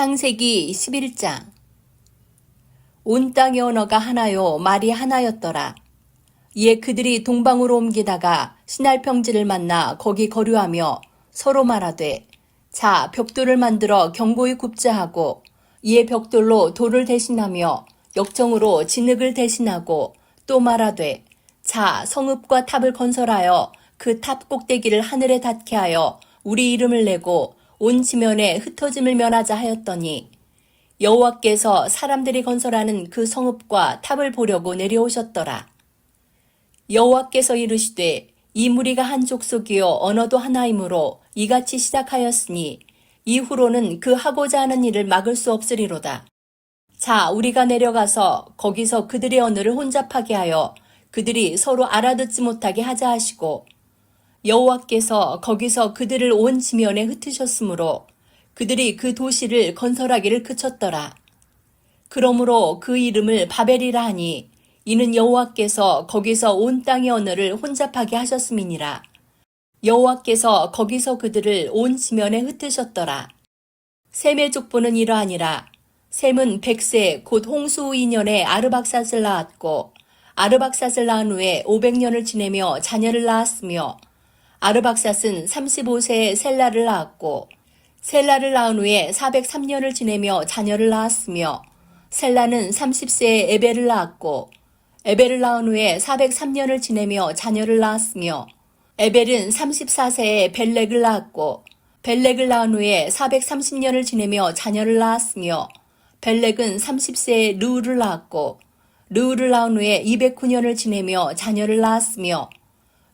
창세기 11장 온 땅의 언어가 하나요 말이 하나였더라. 이에 그들이 동방으로 옮기다가 신할 평지를 만나 거기 거류하며 서로 말하되 자 벽돌을 만들어 경고히 굽자 하고 이에 벽돌로 돌을 대신하며 역정으로 진흙을 대신하고 또 말하되 자 성읍과 탑을 건설하여 그 탑 꼭대기를 하늘에 닿게 하여 우리 이름을 내고 온 지면에 흩어짐을 면하자 하였더니 여호와께서 사람들이 건설하는 그 성읍과 탑을 보려고 내려오셨더라. 여호와께서 이르시되 이 무리가 한 족속이요 언어도 하나이므로 이같이 시작하였으니 이후로는 그 하고자 하는 일을 막을 수 없으리로다. 자, 우리가 내려가서 거기서 그들의 언어를 혼잡하게 하여 그들이 서로 알아듣지 못하게 하자 하시고 여호와께서 거기서 그들을 온 지면에 흩으셨으므로 그들이 그 도시를 건설하기를 그쳤더라. 그러므로 그 이름을 바벨이라 하니 이는 여호와께서 거기서 온 땅의 언어를 혼잡하게 하셨음이니라. 여호와께서 거기서 그들을 온 지면에 흩으셨더라. 셈의 족보는 이러하니라. 셈은 백세 곧 홍수 후 2년에 아르박삿을 낳았고 아르박삿을 낳은 후에 500년을 지내며 자녀를 낳았으며 아르박삿은 35세에 셀라를 낳았고 셀라를 낳은 후에 403년을 지내며 자녀를 낳았으며 셀라는 30세에 에벨을 낳았고 에벨을 낳은 후에 403년을 지내며 자녀를 낳았으며 에벨은 34세에 벨렉을 낳았고 벨렉을 낳은 후에 430년을 지내며 자녀를 낳았으며 벨렉은 30세에 르우를 낳았고 르우를 낳은 후에 209년을 지내며 자녀를 낳았으며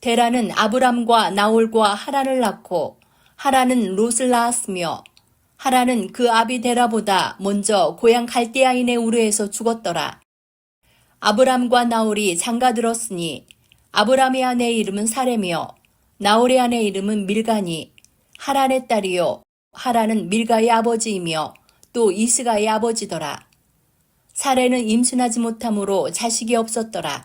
데라는 아브람과 나홀과 하란을 낳고 하란은 롯을 낳았으며 하란은 그 아비 데라보다 먼저 고향 갈대아인의 우르에서 죽었더라. 아브람과 나홀이 장가들었으니 아브람의 아내의 이름은 사레며 나홀의 아내의 이름은 밀가니 하란의 딸이요 하란은 밀가의 아버지이며 또 이스가의 아버지더라. 사레는 임신하지 못함으로 자식이 없었더라.